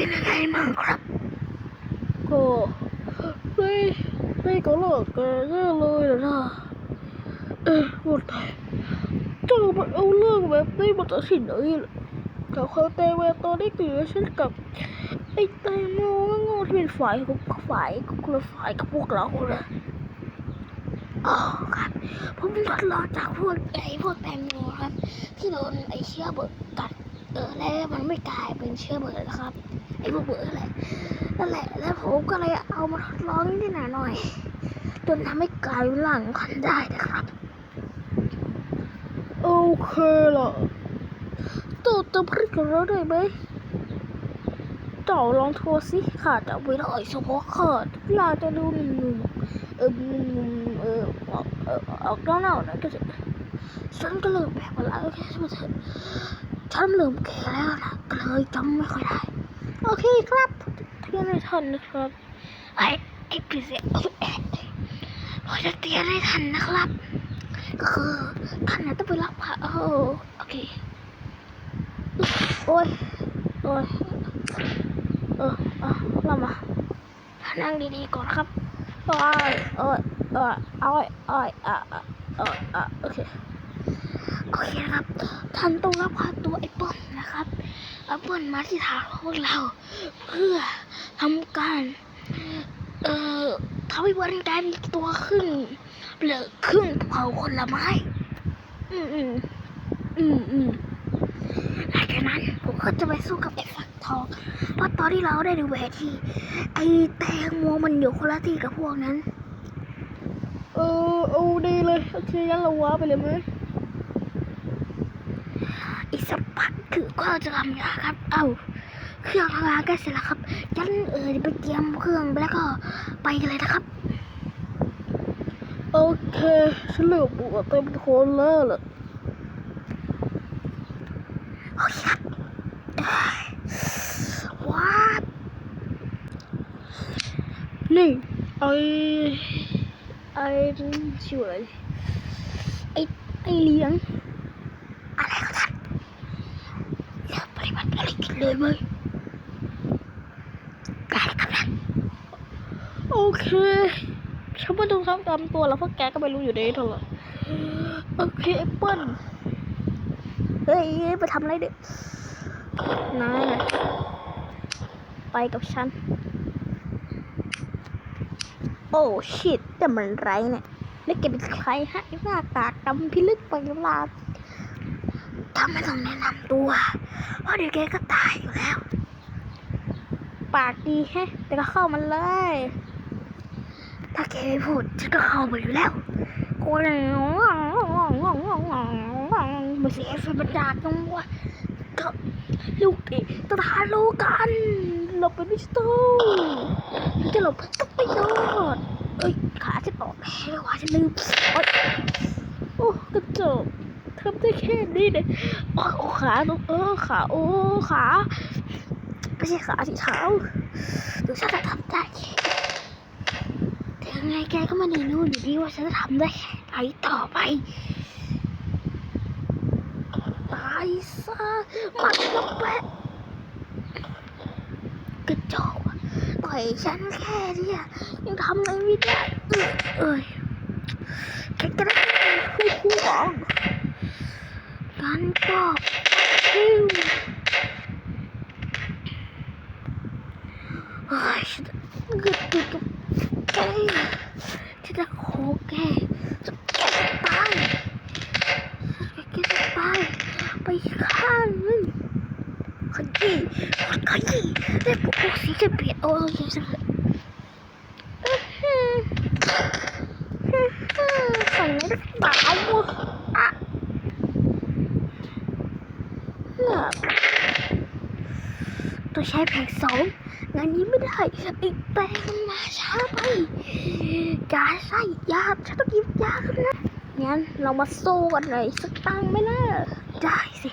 เป็นยังไงบ้างครับ ก็ไม่ไม่ก็หลอกแกแย่เลยนะเออหมดไปเจ้ามันเอาเรื่องแบบนี้มาตัดสินเองกับเขาแต่เวตอนนี้เกิดฉันกับไอ้แตงโมงงที่เป็นฝ่ายของฝ่ายของคนละฝ่ายกับพวกเราเลยอ๋อครับผมทดลองจากพวกไอ้พวกแตงโมครับ ที่โดนไอ้เชื้อเบิร์กัด ออแล้วมันไม่กลายเป็นเชื้อเบิร์นะครับไอ้พวกเบิร์อะไรนั่นแหละแล้วผมก็เลยเอามาทดลองนิดหน่อยหน่อยจนทำให้กลายเป็นร่างคันได้นะครับโอเคล่ะเจ้าจะพลิกเราได้ไหมเจ้าลองโทรสิข้าจะเอาไปล่อยเฉพาะข้าเวลาจะดูหนุ่มๆเออหนุ่มๆเออออกเออออกเน่าๆหน่อยก็จะฉันก็เริ่มแบบว่าแล้วแค่มาเถอะ ฉันเริ่มแก่แล้วนะเลยจำไม่ค่อยได้ โอเคครับเที่ยงในทันนะครับไอ้ไอ้ปีเสียพอจะเตียนให้ทันนะครับ ก็คือท่านน่ะต้องไปรับพระเออโอเค โอ้ยโอ้ยเออเออเรามานั่งดีๆก่อนครับโอ้ยโอ้ยโอ้ยโอ้ยโอ้ยอะอะโอ้ยอะโอเค โอเคนะครับท่านต้องรับพาตัวไอ้เปิ้ลนะครับเอาเปิ้ลมาที่ฐานของพวกเรา เพื่อทำการ เอ่อทำให้วันกลายเป็นตัวครึ่งเหลือครึ่งเขาคนละไม้ อืมอืมอืมอืมหลังจากนั้นผมก็จะไปสู้กับไอ้ฝักทอง เพราะตอนที่เราได้ดูแผนที่ไอ้แตงโมมันอยู่คนละที่กับพวกนั้น เออเอาดีเลยโอเคงั้นเราว้าไปเลยไหม อีกสักพักคือก็จะทำยาครับ เอาเครื่องทำงานใกล้เสร็จแล้วครับยันเออไปเตรียมเครื่องแล้วก็ไปกันเลยนะครับ โอเคฉันเหลือบัวเต็มคนแล้วล่ะโอเคครับเอ้ยว้าบนี่ไอไอชื่ออะไรไอไอเลี้ยง อะไรก็ทันเริ่มปฏิบัติภารกิจเลยเว้ยได้ครันโอเคฉันไม่ต้องทำตามตัวแล้วเพราะแกก็ไม่รู้อยู่ดีเท่าไหร่โอเคแอปเปิ้ลเฮ้ยไปทำอะไรเด็กนายนะไปกับฉัน โอ้ชิตแต่มันไรเนี่ยแล้วแกเป็นใครฮะไอ้หน้ากากดำพิลึกไปลา ไม่ต้องแนะนำตัว เพราะเดี๋ยวแกก็ตายอยู่แล้ว ปากดีแฮะ แต่ก็เข้ามันเลย ถ้าแกไม่พูดฉันก็เข้าไปอยู่แล้วโอ้ยมาเสียไฟบรรดาจังวะก็ลูกดิตทานรู้กันหลบไปดิจิตอลจะหลบต้องไปโดดเอ้ยขาจะตอกแพ้เลยว่ะฉันลืมโอ๊ยโอ้กระจก ทำได้แค่นี้เลยโอ้โอ้ขาตรงเออขาโอ้ขาไม่ใช่ขาที่เท้าหรือฉันจะทำได้แค่แต่ยังไงแกก็ไมาดีนู่นอยู่ดีว่าฉันจะทำได้แค่ไหนต่อไปตายซะมันก็แปกระจอกอะต่อยฉันแค่เนี้ยยังทำอะไรไม่ได้เอ้ยแค่กระคู่คู่ของ กันก็คิวเฮ้ยฉันกึดกึดกับแกฉันจะโคแกจะแกจะตายแกจะตายไปข้างนึงขยี้ขยี้ได้พวกสีจะเปลี่ยนโอ้ยจังเลยฝั่งนี้ตาวอะ ตัวใช้แผงสองงานนี้ไม่ได้ไอ้แปลงมันมาช้าไปยาใส่ยาฉันต้องกินยาขึ้นนะงั้นเรามาสู้กันหน่อยสักตั้งไหมล่ะได้สิ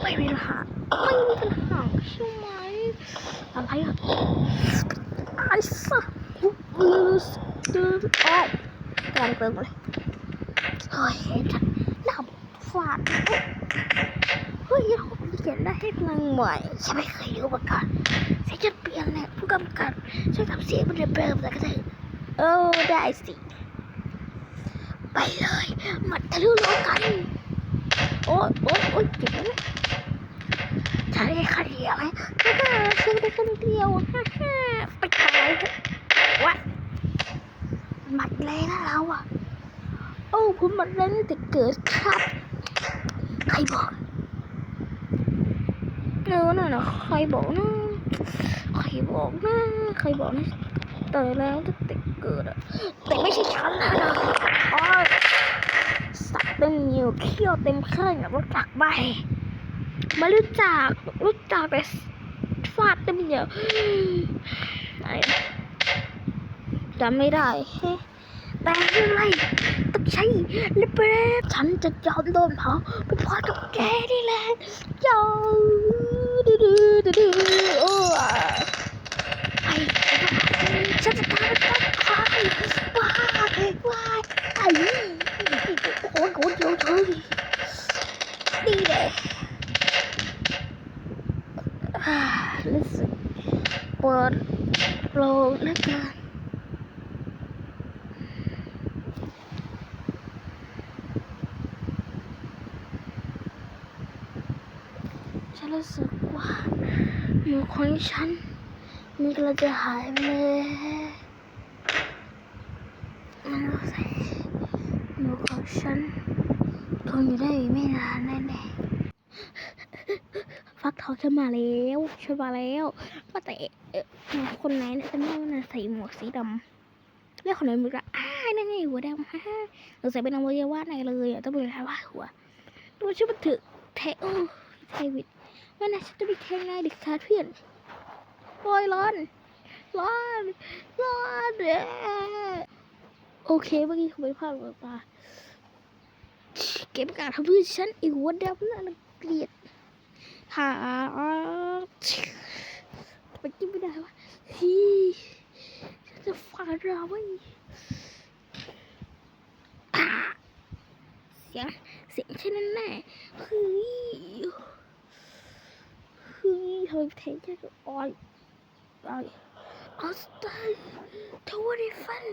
ไม่มีปัญหาไม่มีปัญหาใช่ไหมอะไรอะไอ้สัสอือดื้อโอ้ยกำลังเติมเลยเฮ้ยฉันหลับฟาด เฮ้ยผมเขียนได้ให้พลังใหม่ฉันไม่เคยรู้มาก่อนเสียงจะเปลี่ยนแหละผู้กำกับช่วยทำเสียงมันเริ่มๆแต่ก็ได้เออได้สิ ไปเลยมาทะลุโลกกัน โอ้ยโอ้ยโอ้ยเจ็บไหมใช้คันเดียวไหมฮ่าฮ่าใช้ได้คันเดียวฮ่าฮ่าไปตายเถอะวะหมัดแรงนะเราอะ โอ้ผมหมัดแรงตั้งแต่เกิดครับ ใครบอก เออน่ะนะใครบอกนะใครบอกนะใครบอกนะเตยแล้วตั้งแต่เกิดอะแต่ไม่ใช่ฉันนะนะอ๋อสักเต็มเหนิ้วเขี้ยวเต็มเครื่องอะรู้จักไหมไม่รู้จักรู้จักแต่ฟาดเต็มเหนียวไจำไม่ได้แต่อะไรต้องใช้ลิเบรฉันจะยอมโดนเผาเป็นเพราะตุ๊กแกนี่แหละยอมดื้อดื้อดื้อดื้อโอ้ไปฉันจะตามไปตั้งคายว้ายว้ายไอ้โอ้ยโอ้ยเดี๋ยวเธอดีเลยอ่ารู้สึกปวด โปร่งเหลือเกินฉันรู้สึกว่าหนูของฉันมันกำลังจะหายไปเลยมันรู้สึกหนูของฉันทนอยู่ได้อีกไม่นานแน่ๆฟักทองฉันมาแล้วฉันมาแล้ว แต่เออคนไหนเนี่ยจะไม่ว่าน่ะใส่หมวกสีดำแล้วคนไหนมึงก็อ้านั่นไงหัวดำฮ่าฮ่าหรือใส่เป็นอวัยวะไหนเลยอะต้องเป็นอะไรวะหัวตัวชื่อมันถือเทโอเทวิตวันนั้นฉันจะไปแข่งนายเด็กขาเพื่อนโอ้ยร้อนร้อนร้อนเด้โอเคเมื่อกี้เขาไปพลาดหัวตาเก็บการทำเพื่อฉันอีกหัวดำน่าเกลียดหาไปกินไม่ได้วะฮีฉันจะฟาด เราไว้อ่าเสียงเสียงฉันนั่นแน่เฮ้ยเฮ้ยทำไมแทงแค่กับออยออยออสตาทวารฟัน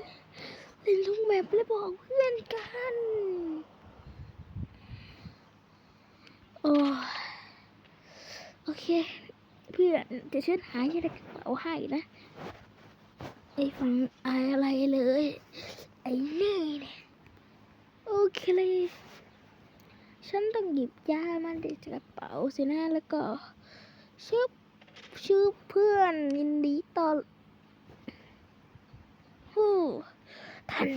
เล่นลุงแบบและบอกเพื่อนกันโอ้โอเค เพื่อนจะเชิญหายในกระเป๋าให้นะ ไอ้ฟังอะไรเลย ไอ้นี่เนี่ยโอเคเลยฉันต้องหยิบยามาจากกระเป๋าสินะแล้วก็ชื่อชื่อเพื่อนยินดีตอนฮู้ท่าน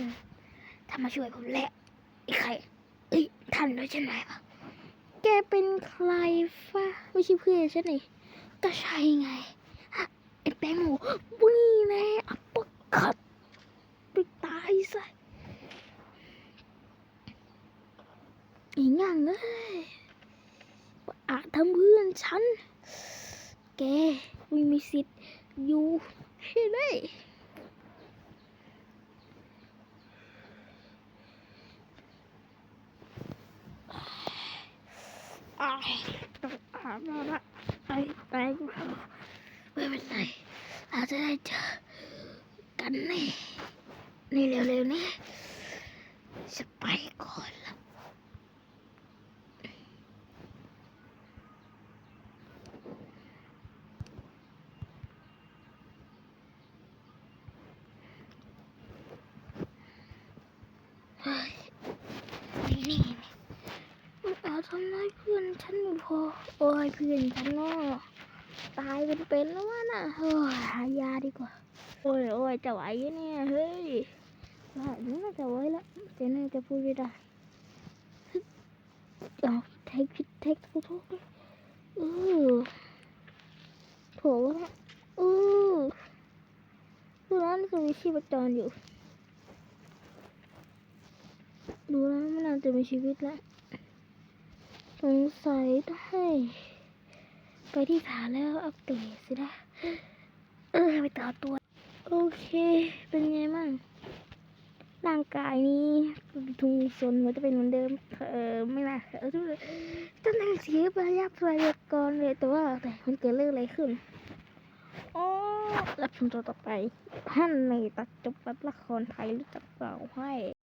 ท่านมาช่วยผมแล้วไอ้ใครเอ้ยท่านด้วยใช่ไหมปะแกเป็นใครฟะไม่ใช่เพื่อนฉันนี่ก็ใช่ไงไอ้แป้งหมูวิ่งแน่อัปเปอร์คัดไป ตายอีหยังเอ้ยอาจทำเพื่อนฉัน แกไม่มีสิทธิ์อยู่ที่ได้อายต้องอาบน้ำละไอ้แตงไม่เป็นไรอาจจะได้เจอกันแน่ นี่เร็วๆนี้จะไปก่อนละเฮ้ยนี่นี่มันอาทำร้ายเพื่อนฉันไม่พอ โอ้ยเพื่อนฉันเนาะตายเป็นๆแล้ววะน่ะเฮ้ยหายาดีกว่า โอ้ยโอ้ยจะไหวเนี่ย เฮ้ย ว่าน่าจะไวแล้วแต่น่าจะพูดไม่ได้เอาเทคผิดเทคขอโทษด้วยเออโถละเออดูแล้วน่าจะมีชีพจรอยู่ ดูแล้วมันน่าจะมีชีวิตแล้วสงสัยต้องให้ ไปที่ฐานแล้วอัปเดตสินะเออไปต่อตัว โอเค เป็นไง ร่างกายนี้ทุงสนหันจะเป็นเหมือนเดิม เออไม่น่าเออตำแหน่งสีประยับประยับกรเลยแต่ว่าแต่มันเกิดเรื่องอะไรขึ้นอ๋อรับชมตอนต่อไปท่านในตัดจบแบบละครไทยรู้จักเปล่าให้